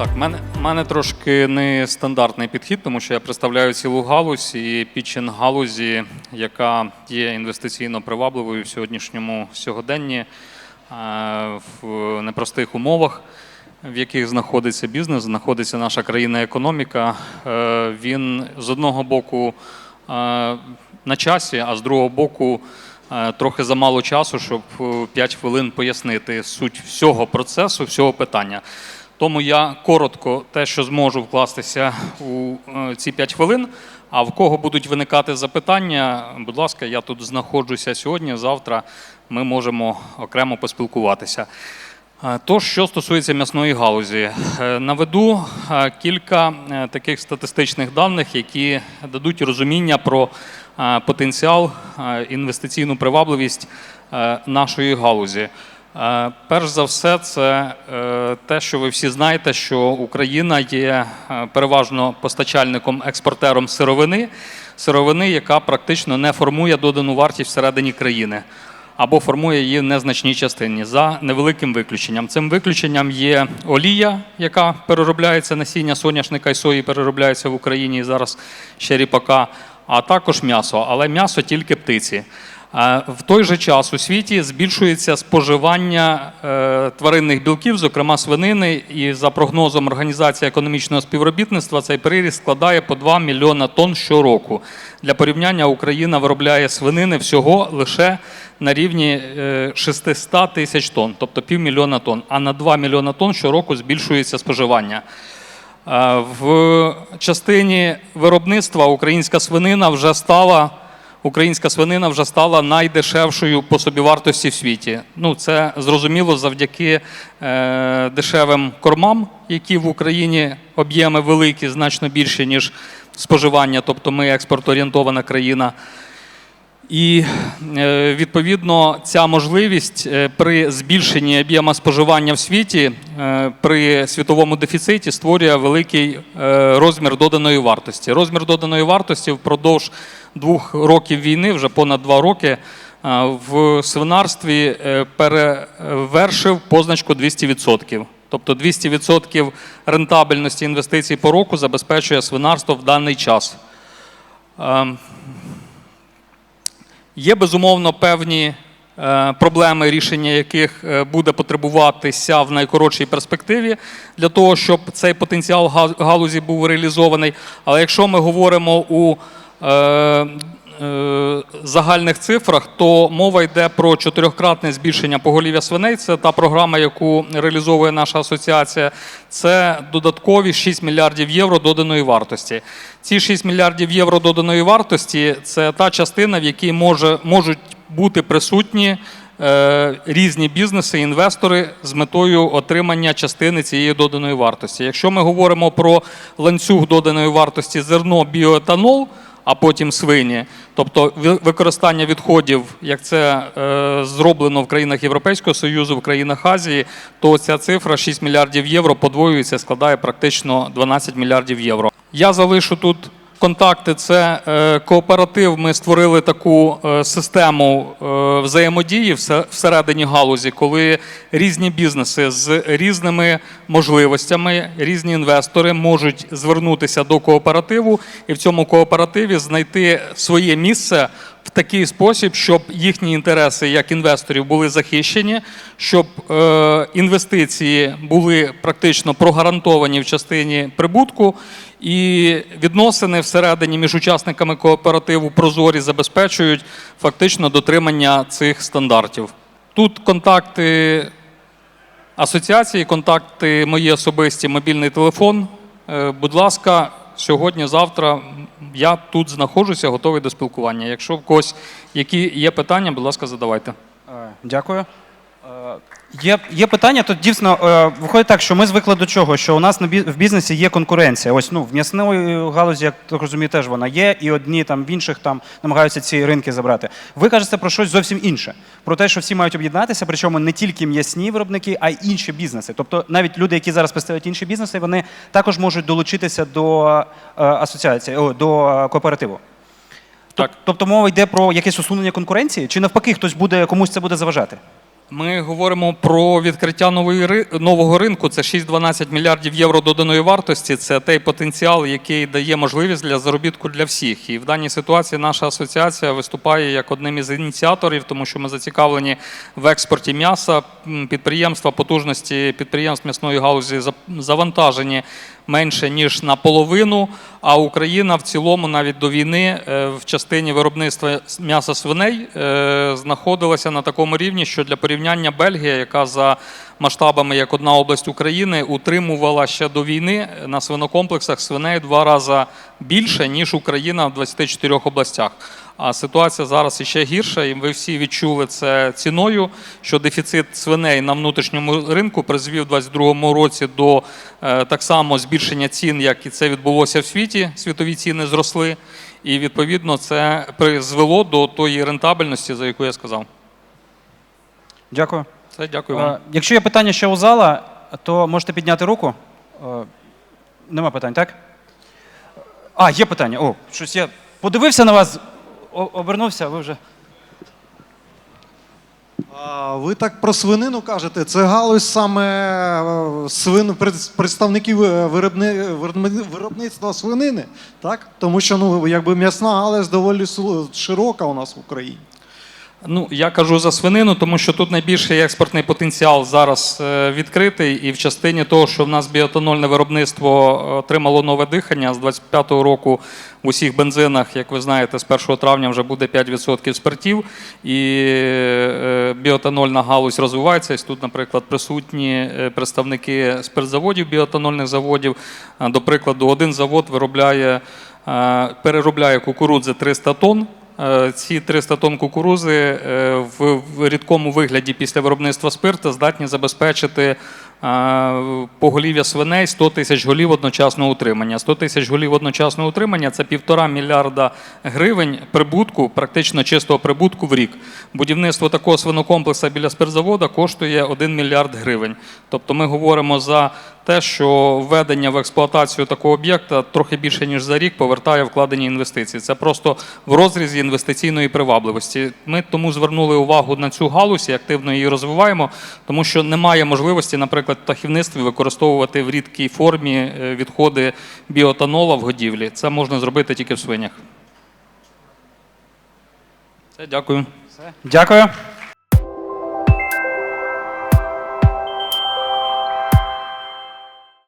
Так, в мене, мене трошки нестандартний підхід, тому що я представляю цілу галузь і пітчинг галузі, яка є інвестиційно привабливою в сьогоднішньому сьогоденні е, в непростих умовах, в яких знаходиться бізнес, знаходиться наша країна економіка. Е, Він з одного боку е, на часі, а з другого боку. Трохи замало часу, щоб 5 хвилин пояснити суть всього процесу, всього питання. Тому я коротко те, що зможу вкластися у е, ці 5 хвилин. А в кого будуть виникати запитання, будь ласка, я тут знаходжуся сьогодні. Завтра ми можемо окремо поспілкуватися. Е, Тож, що стосується м'ясної галузі, е, наведу кілька таких статистичних даних, які дадуть розуміння про потенціал, інвестиційну привабливість нашої галузі. Е, Перш за все, це е, те, що ви всі знаєте, що Україна є е, переважно постачальником, експортером сировини, сировини, яка практично не формує додану вартість всередині країни або формує її в незначній частині за невеликим виключенням. Цим виключенням є олія, яка переробляється насіння соняшника і сої, переробляється в Україні і зараз ще ріпака, а також м'ясо, але м'ясо тільки птиці. Е, В той же час у світі збільшується споживання е, тваринних білків, зокрема свинини, і за прогнозом Організації економічного співробітництва цей приріст складає по 2 мільйона тонн щороку. Для порівняння Україна виробляє свинини всього лише на рівні е, 600 тисяч тонн, тобто півмільйона тонн. А на 2 мільйона тонн щороку збільшується споживання. Е, В частині виробництва українська свинина вже стала. Українська свинина вже стала найдешевшою по собівартості в світі. Ну, це зрозуміло завдяки е, дешевим кормам, які в Україні об'єми великі, значно більші, ніж споживання, тобто ми експорторієнтована країна. І е, відповідно ця можливість е, при збільшенні об'єма споживання в світі е, при світовому дефіциті створює великий розмір доданої вартості. Розмір доданої вартості впродовж двох років війни, вже понад два роки, е, в свинарстві е, перевершив позначку 200%. Тобто 200% рентабельності інвестицій по року забезпечує свинарство в даний час. Ем, Є безумовно певні е, проблеми, рішення яких буде потребуватися в найкоротшій перспективі для того, щоб цей потенціал галузі був реалізований. Але якщо ми говоримо у загальних цифрах, то мова йде про чотирьохкратне збільшення поголів'я свиней. Це та програма, яку реалізовує наша асоціація. Це додаткові 6 мільярдів євро доданої вартості. Ці 6 мільярдів євро доданої вартості це та частина, в якій може, можуть бути присутні е, різні бізнеси, інвестори з метою отримання частини цієї доданої вартості. Якщо ми говоримо про ланцюг доданої вартості зерно, біоетанол, а потім свині, тобто ви- використання відходів, як це е, зроблено в країнах Європейського Союзу, в країнах Азії, то ця цифра 6 мільярдів євро подвоюється, складає практично 12 мільярдів євро. Я залишу тут контакти. Це е, кооператив. Ми створили таку е, систему е, взаємодії всередині галузі, коли різні бізнеси з різними можливостями, різні інвестори можуть звернутися до кооперативу і в цьому кооперативі знайти своє місце в такий спосіб, щоб їхні інтереси як інвесторів були захищені, щоб е, інвестиції були практично прогарантовані в частині прибутку, і відносини всередині між учасниками кооперативу прозорі забезпечують фактично дотримання цих стандартів. Тут контакти асоціації, контакти мої особисті, мобільний телефон. Е, Будь ласка, сьогодні, завтра я тут знаходжуся, готовий до спілкування. Якщо в когось які є питання, будь ласка, задавайте. Е, Дякую. Е, Є, є питання, тут дійсно е, виходить так, що ми звикли до чого? Що у нас в бізнесі є конкуренція. Ось ну в м'ясної галузі, як так розумію, теж вона є, і одні там в інших там намагаються ці ринки забрати. Ви кажете про щось зовсім інше. Про те, що всі мають об'єднатися, причому не тільки м'ясні виробники, а й інші бізнеси. Тобто навіть люди, які зараз представляють інші бізнеси, вони також можуть долучитися до е, асоціації, о, до кооперативу. Так. Тобто мова йде про якесь усунення конкуренції, чи навпаки, хтось буде комусь це буде заважати? Ми говоримо про відкриття нової нового ринку. Це 6-12 мільярдів євро доданої вартості. Це той потенціал, який дає можливість для заробітку для всіх. І в даній ситуації наша асоціація виступає як одним із ініціаторів, тому що ми зацікавлені в експорті м'яса. Підприємства потужності підприємств м'ясної галузі завантажені менше ніж наполовину. А Україна в цілому навіть до війни е, в частині виробництва м'яса свиней е, знаходилася на такому рівні, що для порівняння Бельгія, яка за масштабами як одна область України, утримувала ще до війни на свинокомплексах свиней два рази більше ніж Україна в 24 областях. А ситуація зараз іще гірша, і ви всі відчули це ціною, що дефіцит свиней на внутрішньому ринку призвів у 2022 році до е, так само збільшення цін, як і це відбулося в світі. Світові ціни зросли, і відповідно це призвело до тої рентабельності, за яку я сказав. Дякую. Це дякую вам. Е, Якщо є питання ще у зала, то можете підняти руку. Е, Нема питань, так? А, є питання. О, щось я подивився на вас, обернувся, ви вже. А, Ви так про свинину кажете. Це галузь саме е, свин, представників виробни- виробництва свинини, так? Тому що ну, якби м'ясна галузь доволі широка у нас в Україні. Ну, я кажу за свинину, тому що тут найбільший експортний потенціал зараз е, відкритий, і в частині того, що в нас біотанольне виробництво е, отримало нове дихання з 25-го року в усіх бензинах, як ви знаєте, з 1 травня вже буде 5% спиртів, і е, біотанольна галузь розвивається. Тут, наприклад, присутні представники спиртзаводів, біотанольних заводів. До прикладу, один завод виробляє, переробляє кукурудзи 300 тонн. Е, Ці 300 тонн кукурузи е, в рідкому вигляді після виробництва спирту здатні забезпечити поголів'я свиней 100 тисяч голів одночасного утримання. 100 тисяч голів одночасного утримання це півтора мільярда гривень прибутку, практично чистого прибутку в рік. Будівництво такого свинокомплексу біля спиртзавода коштує 1 мільярд гривень. Тобто ми говоримо за те, що введення в експлуатацію такого об'єкта трохи більше ніж за рік повертає вкладені інвестиції. Це просто в розрізі інвестиційної привабливості. Ми тому звернули увагу на цю галузь і активно її розвиваємо, тому що немає можливості, наприклад, птахівництві використовувати в рідкій формі е, відходи біотанола в годівлі. Це можна зробити тільки в свинях. Все, дякую. Дякую.